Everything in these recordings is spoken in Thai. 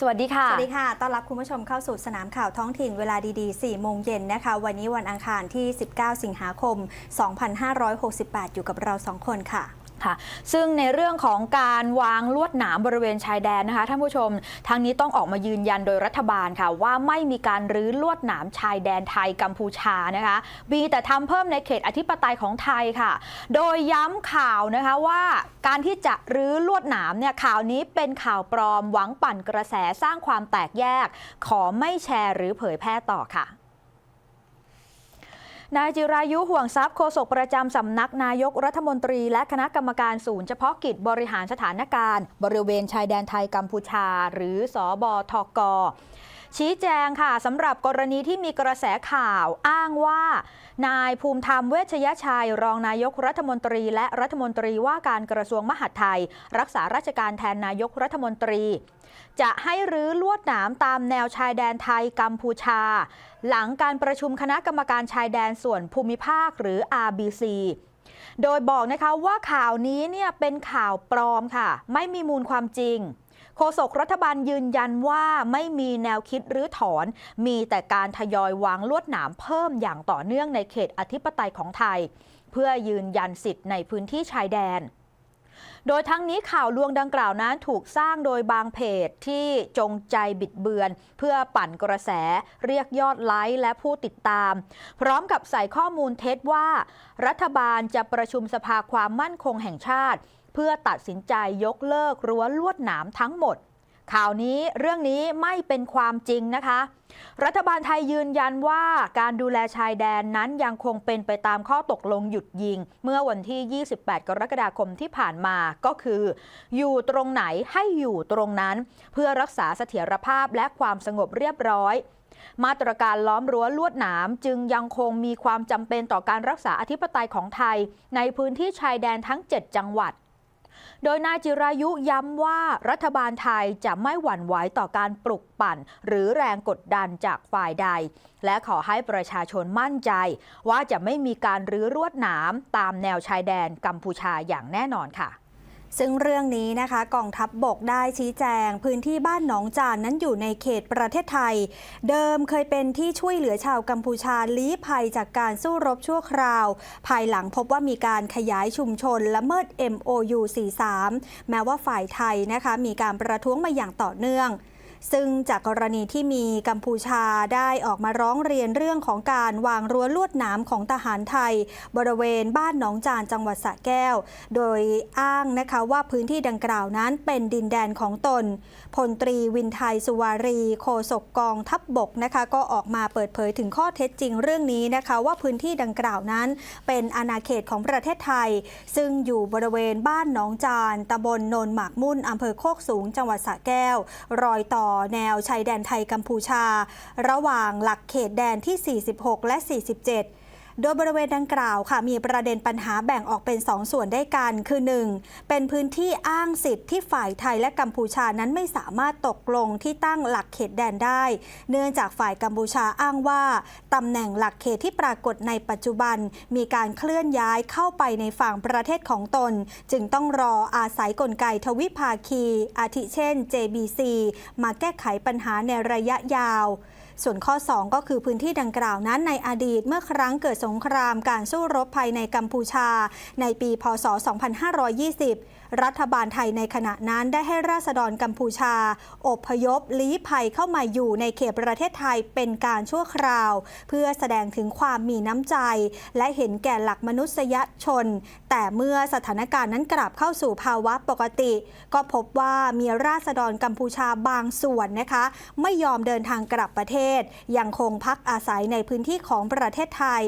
สวัสดีค่ะ สวัสดีค่ะ ต้อนรับคุณผู้ชมเข้าสู่สนามข่าวท้องถิ่นเวลาดีๆ 4 โมงเย็นนะคะ วันนี้วันอังคารที่ 19 สิงหาคม 2568 อยู่กับเรา 2 คนค่ะ ค่ะ ซึ่งในเรื่องของการวางลวดหนามบริเวณชายแดนนะคะท่านผู้ชม ทางนี้ต้องออกมายืนยันโดยรัฐบาลค่ะ ว่าไม่มีการรื้อลวดหนามชายแดนไทยกัมพูชานะคะมีแต่ทำเพิ่มในเขตอธิปไตยของไทยค่ะ โดยย้ำข่าวนะคะว่าการที่จะรื้อลวดหนามเนี่ยข่าวนี้เป็นข่าวปลอมหวังปั่นกระแสสร้างความแตกแยก ขอไม่แชร์หรือเผยแพร่ต่อค่ะ นายจิรายุห่วงทรัพย์โฆษกประจำสำนักนายกรัฐมนตรี และคณะกรรมการศูนย์เฉพาะกิจบริหารสถานการณ์ บริเวณชายแดนไทยกัมพูชา หรือสอบอทก ชี้แจงค่ะสำหรับกรณีที่มีกระแสข่าวอ้างว่า นายภูมิธรรมเวชยชัย รองนายกรัฐมนตรี และรัฐมนตรีว่าการกระทรวงมหาดไทย รักษาราชการแทนนายกรัฐมนตรี จะให้รื้อลวดหนามตามแนวชายแดนไทยกัมพูชา หลังการประชุมคณะกรรมการชายแดนส่วนภูมิภาคหรือ RBC โดยบอกนะคะว่าข่าวนี้เนี่ยเป็นข่าวปลอมค่ะ ไม่มีมูลความจริง โฆษกรัฐบาลยืนยันว่าไม่มีแนวคิดรื้อถอน มีแต่การทยอยวางลวดหนามเพิ่มอย่างต่อเนื่องในเขตอธิปไตยของไทย เพื่อยืนยันสิทธิ์ในพื้นที่ชายแดน โดยทั้งนี้ข่าวลวงดังกล่าวนั้นถูกสร้างโดยบางเพจที่จงใจบิดเบือน เพื่อปั่นกระแส เรียกยอดไลค์และผู้ติดตาม พร้อมกับใส่ข้อมูลเท็จว่า รัฐบาลจะประชุมสภาความมั่นคงแห่งชาติ เพื่อตัดสินใจยกเลิกรั้วลวดหนามทั้งหมด ข่าวนี้เรื่องนี้ไม่เป็นความจริงนะคะ รัฐบาลไทยยืนยันว่าการดูแลชายแดนนั้นยังคงเป็นไปตามข้อตกลงหยุดยิง เมื่อวันที่ 28 กรกฎาคมที่ผ่านมาก็คือ อยู่ตรงไหนให้อยู่ตรงนั้น เพื่อรักษาเสถียรภาพและความสงบเรียบร้อย มาตรการล้อมรั้วลวดหนามจึงยังคงมีความจำเป็นต่อการรักษาอธิปไตยของไทย ในพื้นที่ชายแดนทั้ง 7 จังหวัด โดยนายจิรายุย้ำว่ารัฐบาลไทยจะไม่หวั่นไหวต่อการปลุกปั่น หรือแรงกดดันจากฝ่ายใด และขอให้ประชาชนมั่นใจ ว่าจะไม่มีการรื้อรวดหนามตามแนวชายแดนกัมพูชาอย่างแน่นอนค่ะ ซึ่งเรื่องนี้นะคะกองทัพบบกได้ชี้แจง พื้นที่บ้านหนองจานนั้นอยู่ในเขตประเทศไทย เดิมเคยเป็นที่ช่วยเหลือชาวกัมพูชาลี้ภัยจากการสู้รบชั่วคราว ภายหลังพบว่ามีการขยายชุมชนละเมิด MOU 43 แม้ว่าฝ่ายไทยนะคะมีการประท้วงมาอย่างต่อเนื่อง ซึ่งจากกรณีที่มีกัมพูชาได้ออกมาร้องเรียนเรื่องของการวางรั้วลวดหนามของทหารไทย บริเวณบ้านหนองจานจังหวัดสระแก้ว โดยอ้างนะคะว่าพื้นที่ดังกล่าวนั้นเป็นดินแดนของตน พลตรีวินไทยสุวารีโฆษกกองทัพบบกนะคะก็ออกมาเปิดเผยถึงข้อเท็จจริงเรื่องนี้นะคะว่าพื้นที่ดังกล่าวนั้น เป็นอาณาเขตของประเทศไทย ซึ่งอยู่บริเวณบ้านหนองจานตำบลโนนหมากมุ่นอำเภอโคกสูง จังหวัดสระแก้ว รอยต่อแนวชายแดนไทยกัมพูชา ระหว่างหลักเขตแดนที่ 46 และ 47 โดยบริเวณดังกล่าวค่ะ มีประเด็นปัญหาแบ่งออกเป็น 2 ส่วนได้กัน คือ 1. เป็นพื้นที่อ้างสิทธิ์ที่ฝ่ายไทยและกัมพูชานั้นไม่สามารถตกลงที่ตั้งหลักเขตแดนได้ เนื่องจากฝ่ายกัมพูชาอ้างว่าตำแหน่งหลักเขตที่ปรากฏในปัจจุบัน มีการเคลื่อนย้ายเข้าไปในฝั่งประเทศของตน จึงต้องรออาศัยกลไกทวิภาคี อาทิเช่น JBC มาแก้ไขปัญหาในระยะยาว ส่วนข้อ 2 ก็คือพื้นที่ดังกล่าวนั้นในอดีตเมื่อครั้งเกิดสงครามการสู้รบภายในกัมพูชา ในปีพศ 2520 รัฐบาลไทยในขณะนั้นได้ให้ราษฎรกัมพูชา อบพยพลี้ภัยเข้ามาอยู่ในเขตประเทศไทยเป็นการชั่วคราว เพื่อแสดงถึงความมีน้ำใจ และเห็นแก่หลักมนุษยชน แต่เมื่อสถานการณ์นั้นกลับเข้าสู่ภาวะปกติ ก็พบว่ามีราษฎรกัมพูชาบางส่วนนะคะ ไม่ยอมเดินทางกลับประเทศ ยังคงพักอาศัยในพื้นที่ของประเทศไทย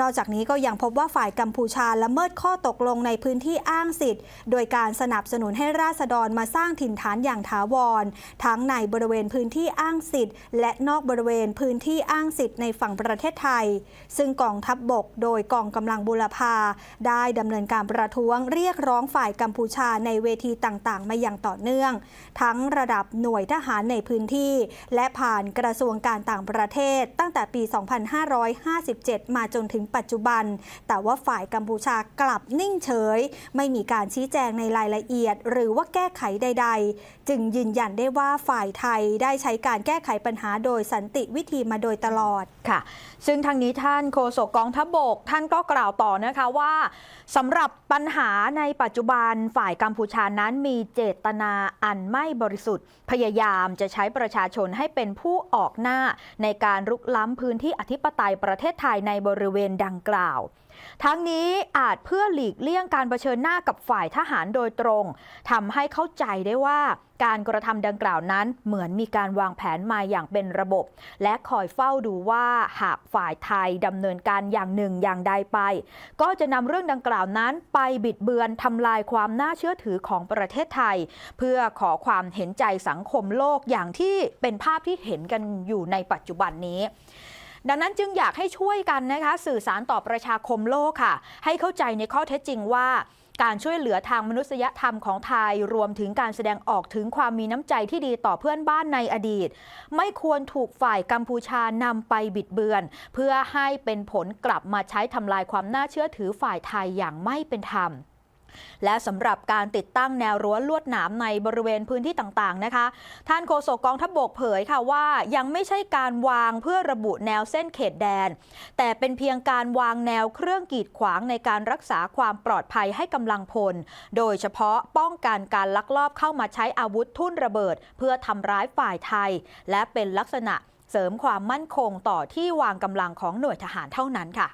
นอกจากนี้ก็ยังพบว่าฝ่ายกัมพูชาละเมิดข้อตกลงในพื้นที่อ้างสิทธิ์ โดยการสนับสนุนให้ราษฎรมาสร้างถิ่นฐานอย่างถาวร ทั้งในบริเวณพื้นที่อ้างสิทธิ์ และนอกบริเวณพื้นที่อ้างสิทธิ์ในฝั่งประเทศไทย ซึ่งกองทัพบบก โดยกองกำลังบุรพาได้ดำเนินการประท้วงเรียกร้องฝ่ายกัมพูชาในเวทีต่างๆ มาอย่างต่อเนื่อง ทั้งระดับหน่วยทหารในพื้นที่ และผ่านกระทรวงการต่างประเทศตั้งแต่ปี 2557 มาจนถึงปัจจุบัน แต่ว่าฝ่ายกัมพูชากลับนิ่งเฉย ไม่มีการชี้แจงในรายละเอียด หรือว่าแก้ไขใด ๆ จึงยืนยันได้ว่าฝ่ายไทยได้ใช้การแก้ไขปัญหาโดยสันติวิธีมาโดยตลอดค่ะ ซึ่งทางนี้ท่านโฆษกกองทัพบกท่านก็กล่าวต่อนะคะว่าสำหรับปัญหาในปัจจุบันฝ่ายกัมพูชานั้นมีเจตนาอันไม่บริสุทธิ์ พยายามจะใช้ประชาชนให้เป็นผู้ออกหน้าในการรุกล้ำพื้นที่อธิปไตยประเทศไทยในบริเวณดังกล่าว ทั้งนี้อาจเพื่อหลีกเลี่ยงการเผชิญหน้ากับฝ่ายทหารโดยตรงทำให้เข้าใจได้ว่าการกระทำดังกล่าวนั้นเหมือนมีการวางแผนมาอย่างเป็นระบบ และคอยเฝ้าดูว่าหากฝ่ายไทยดำเนินการอย่างหนึ่งอย่างใดไป ก็จะนำเรื่องดังกล่าวนั้นไปบิดเบือนทำลายความน่าเชื่อถือของประเทศไทย เพื่อขอความเห็นใจสังคมโลกอย่างที่เป็นภาพที่เห็นกันอยู่ในปัจจุบันนี้ ดังนั้นจึงอยากให้ช่วยกันนะคะ สื่อสารต่อประชาคมโลกค่ะ ให้เข้าใจในข้อเท็จจริงว่าการช่วยเหลือทางมนุษยธรรมของไทย รวมถึงการแสดงออกถึงความมีน้ำใจที่ดีต่อเพื่อนบ้านในอดีต ไม่ควรถูกฝ่ายกัมพูชานำไปบิดเบือน เพื่อให้เป็นผลกลับมาใช้ทำลายความน่าเชื่อถือฝ่ายไทยอย่างไม่เป็นธรรม และสำหรับการติดตั้งแนวรั้วลวดหนามในบริเวณพื้นที่ต่างๆนะคะ ท่านโฆษกกองทัพบกเผยค่ะว่ายังไม่ใช่การวางเพื่อระบุแนวเส้นเขตแดน แต่เป็นเพียงการวางแนวเครื่องกีดขวางในการรักษาความปลอดภัยให้กำลังพล โดยเฉพาะป้องกันการลักลอบเข้ามาใช้อาวุธทุ่นระเบิด เพื่อทำร้ายฝ่ายไทย และเป็นลักษณะเสริมความมั่นคงต่อที่วางกำลังของหน่วยทหารเท่านั้นค่ะ